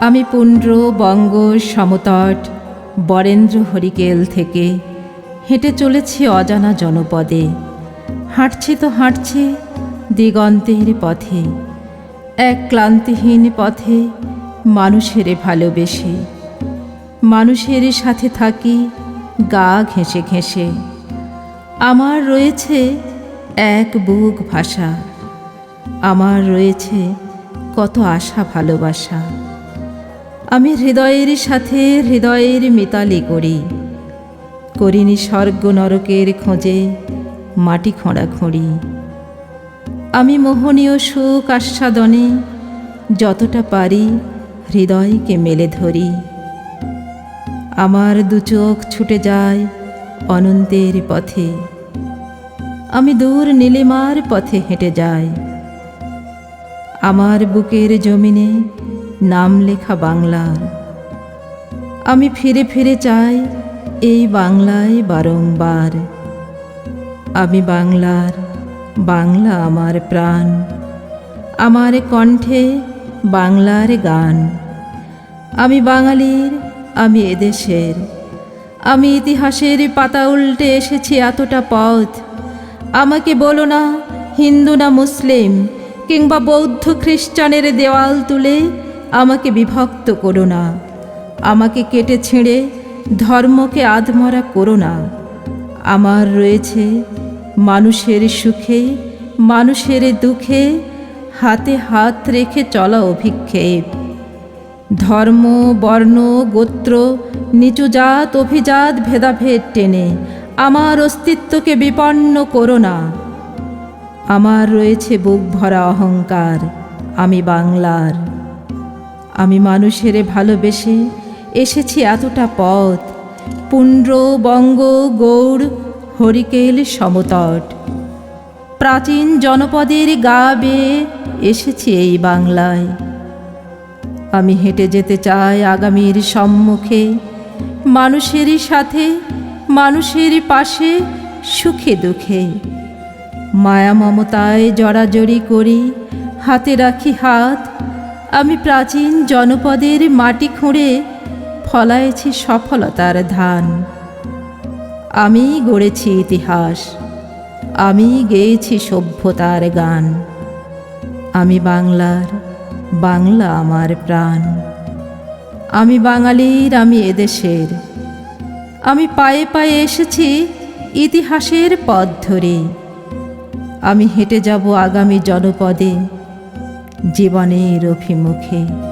আমি পুণ্ড্র বঙ্গ, সমতট, বরেন্দ্র হরিকেল থেকে হেঁটে চলেছি অজানা জনপদে। হাঁটছি তো হাঁটছি দিগন্তের পথে, এক ক্লান্তিহীন পথে মানুষের ভালোবেসে। মানুষের সাথে থাকি, গা ঘেঁষে ঘেঁষে। আমার রয়েছে এক বুক ভাষা, আমার রয়েছে কত আশা ভালোবাসা। হৃদয়ের সাথে হৃদয়ের মিতালি করি। করিনি স্বর্গ নরকের খোঁজে, মাটি খোঁড়াখুঁড়ি আমি মোহনীয় সুখ আস্বাদনে, যতটা পারি হৃদয়কে মেলে ধরি। আমার দু চোখ ছুটে যায় অনন্তের পথে। আমি দূর নীলিমার পথে হেঁটে যাই। আমার বুকের জমিনে নাম লেখা বাংলার আমি ফিরে ফিরে চাই এই বাংলায় বারংবার। আমি বাংলার, বাংলা আমার প্রাণ। আমার কণ্ঠে বাংলার গান। আমি বাঙালির, আমি এদেশের। আমি ইতিহাসের পাতা উল্টে এসেছি এতটা পথ। আমাকে বলো না, হিন্দু না মুসলিম, কিংবা বৌদ্ধ খ্রিস্টানের দেওয়াল তুলে আমাকে বিভক্ত করো না। আমাকে কেটে ছিঁড়ে ধর্মকে আধমরা করো না। আমার রয়েছে মানুষের সুখে, মানুষের দুঃখে, হাতে হাত রেখে চলা অভিক্ষেপ। ধর্ম, বর্ণ, গোত্র, নিচু জাত, অভিজাত ভেদাভেদ টেনে আমার অস্তিত্বকে বিপন্ন করো না। আমার রয়েছে বুক ভরা অহংকার, আমি বাংলার। আমি মানুষের ভালোবেসে এসেছি এতটা পথ। পুণ্ড্র বঙ্গ, গৌড়, হরিকেল, সমতট। প্রাচীন জনপদের গা বেয়ে এসেছি এই বাংলায়। আমি হেঁটে যেতে চাই আগামীর সম্মুখে। মানুষেরই সাথে, মানুষের পাশে সুখে দুঃখে। মায়া মমতায় জড়াজড়ি করি, হাতে রাখি হাত আমি প্রাচীন জনপদের মাটি খুঁড়ে ফলাইছি সফলতার ধান। আমি গড়েছি ইতিহাস, আমি গেয়েছি সভ্যতার গান। আমি বাংলার, বাংলা আমার প্রাণ। আমি বাঙালির, আমি এদেশের। আমি পায়ে পায়ে এসেছি ইতিহাসের পথ ধরে। আমি হেঁটে যাব আগামী জনপদে। জীবনের অভিমুখে।